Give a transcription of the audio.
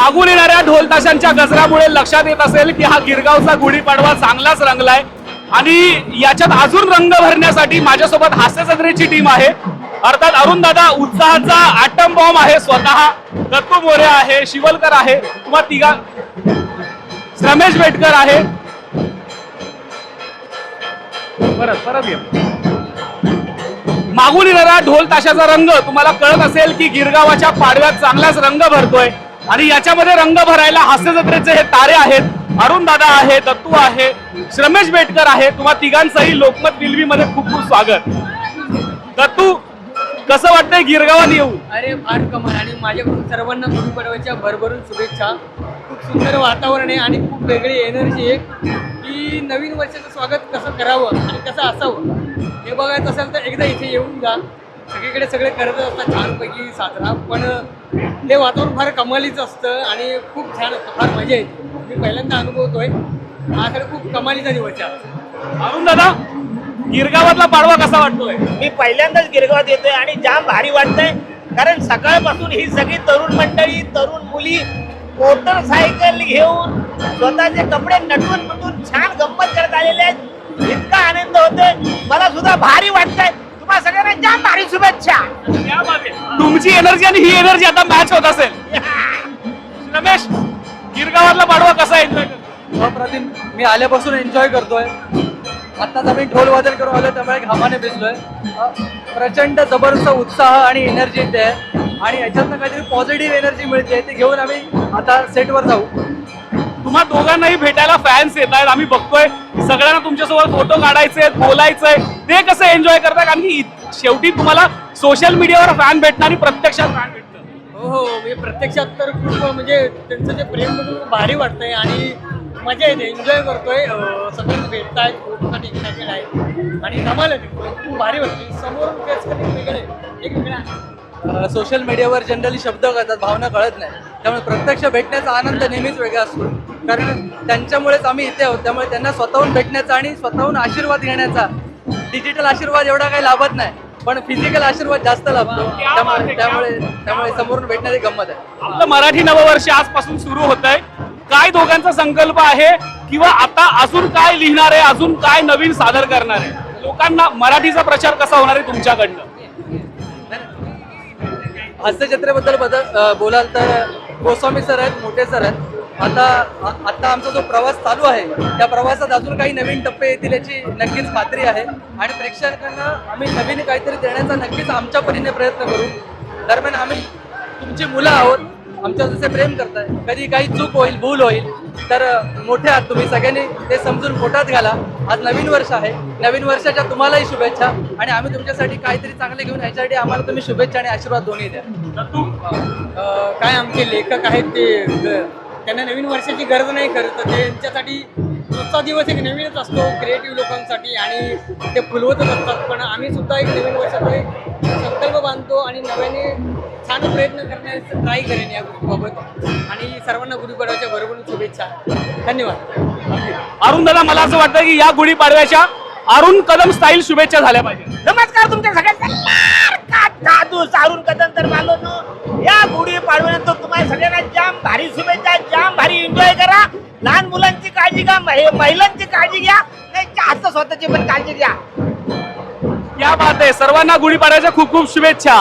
मागून येणाऱ्या ढोलताशांच्या गजरामुळे लक्षात येत असेल की हा गिरगावचा गुढीपाडवा चांगलाच रंगलाय. आणि याच्यात अजून रंग भरण्यासाठी माझ्यासोबत हास्य टीम आहे. अर्थात अरुण दादा उत्साहाचा आटम बॉम्ब आहे स्वतः. दत्तू मोरे आहे शिवलकर आहे किंवा तिघा रमेश बेटकर आहे. परत परत ये मागून येणारा ढोल ताशाचा रंग तुम्हाला कळत असेल की गिरगावाच्या पाडव्यात चांगलाच रंग भरतोय. आणि याच्यामध्ये रंग भरायला हास्य जत्रेचे हे तारे आहेत. अरुण दादा आहे दत्तू आहे श्रमेश बेटकर आहे. तुम्हा तिघांचंही लोकमत विलवी मध्ये खूप खूप स्वागत. दत्तू कसं वाटतंय गिरगावात येऊ अरे फार कमाल. आणि माझ्याकडून सर्वांना गुढीपाडव्याच्या भरभरून शुभेच्छा. खूप सुंदर वातावरण आहे आणि खूप वेगळी एनर्जी आहे की नवीन वर्षाचं स्वागत कसं करावं आणि कसं असावं हे बघायचं असेल तर एकदा इथे येऊन जा. सगळीकडे सगळे करत असतात. छानपैकी साजरा पण ते वातावरण फार कमालीचं असतं आणि खूप छान असतं फार मजा येते. मी पहिल्यांदा अनुभवतोय. हा खरं खूप कमालीचा दिवस आहे. अरुण दादा गिरगावातला पाडवा कसा वाटतोय? मी पहिल्यांदाच गिरगावात येतोय आणि जाम भारी वाटतंय. कारण सकाळपासून ही सगळी तरुण मंडळी तरुण मुली मोटरसायकल घेऊन स्वतःचे कपडे नटून नटून छान गंमत करत आलेले आहेत. इतका आनंद होतोय. मला सुद्धा भारी वाटतंय. तुम्हाला सगळ्यांना जाम भारी शुभेच्छा. तुमची एनर्जी आणि ही एनर्जी आता मॅच होत असेल. रमेश गिरगावातला पाडवा कसा एन्जॉय अप्रतिम मी आल्यापासून एन्जॉय करतोय. आत्ताच आम्ही ढोल वादन करून आलो त्यामुळे घामाने भिजलोय. अ, प्रचंड जबरदस्त उत्साह आणि एनर्जी येते आणि याच्यातनं काहीतरी पॉझिटिव्ह एनर्जी मिळते ते घेऊन आम्ही आता सेटवर जाऊ. तुम्हा दोघांनाही भेटायला फॅन्स येत आहेत. आम्ही बघतोय. सगळ्यांना तुमच्यासोबत फोटो काढायचे आहेत बोलायचंय. ते कसं एन्जॉय करतात कारण की इत- शेवटी तुम्हाला सोशल मीडियावर फॅन भेटणार आणि प्रत्यक्षात फॅन भेटतं हो हो मी प्रत्यक्षात तर खूप म्हणजे त्यांचं जे प्रेम बघून खूप भारी वाटतंय आणि मजा येते एन्जॉय करतोय. सगळे भेटतायत फोटोसाठी एक्सायटेड आहे. आणि धमाल येते खूप भारी वाटते समोरून फेस कधी वेगळे. एक वेगळा सोशल मीडियावर जनरली शब्द कळतात भावना कळत नाही. त्यामुळे प्रत्यक्ष भेटण्याचा आनंद नेहमीच वेगळा असतो. कारण त्यांच्यामुळेच आम्ही इथे आहोत. त्यामुळे त्यांना स्वतःहून भेटण्याचा आणि स्वतःहून आशीर्वाद घेण्याचा डिजिटल आशीर्वाद एवढा काही लाभत नाही पण फिजिकल आशीर्वाद जास्त लाभतो. त्यामुळे त्यामुळे त्यामुळे समोरून भेटण्याची गंमत आहे. आपलं मराठी नववर्ष आजपासून सुरू होत आहे काय दोघांचा संकल्प आहे किंवा आता अजून काय लिहिणार आहे अजून काय नवीन सादर करणार आहे? लोकांना मराठीचा प्रचार कसा होणार आहे तुमच्याकडनं? हास्य जत्रेबद्दल बदल बोलाल तर गोस्वामी सर आहेत मोठे सर आहेत. आता आता आमचा जो प्रवास चालू आहे त्या प्रवासात अजून काही नवीन टप्पे येतील याची नक्कीच खात्री आहे. आणि प्रेक्षकांना आम्ही नवीन काहीतरी देण्याचा नक्कीच आमच्या परीने प्रयत्न करू. दरम्यान आम्ही तुमची मुलं आहोत आमच्या जसे प्रेम करताय कधी काही चूक होईल भूल होईल तर मोठे आहात तुम्ही. सगळ्यांनी ते समजून पोटात घाला. आज नवीन वर्ष आहे. नवीन वर्षाच्या तुम्हालाही शुभेच्छा. आणि आम्ही तुमच्यासाठी काहीतरी चांगले घेऊन याच्यासाठी आम्हाला तुम्ही शुभेच्छा आणि आशीर्वाद दोन्ही द्या. काय आमचे लेखक आहेत ते त्यांना नवीन वर्षाची गरज नाही करत तर त्यांच्यासाठी रोजचा दिवस एक नवीनच असतो क्रिएटिव्ह लोकांसाठी आणि ते फुलवतच असतात. पण आम्ही सुद्धा एक नवीन वर्षाचा एक संकल्प बांधतो आणि नव्याने छान प्रयत्न करण्याचा ट्राय करेन या गोष्टीबाबत. आणि सर्वांना गुढीपाडव्याच्या भरभरून शुभेच्छा. धन्यवाद. अरुण दादा मला असं वाटतं की या गुढीपाडव्याच्या अरुण कदम स्टाईल शुभेच्छा झाल्या पाहिजे नमस्कार तुमच्या सगळ्यांना सारून कदम तर मालवतो या गुढी पाडव्यानंतर तुम्हाला सगळ्यांना जाम भारी शुभेच्छा काळजी घ्या महिलांची काळजी घ्या नाही जास्त स्वतःची पण काळजी घ्या. या बात आहे सर्वांना गुढीपाड्याच्या खूप खूप शुभेच्छा.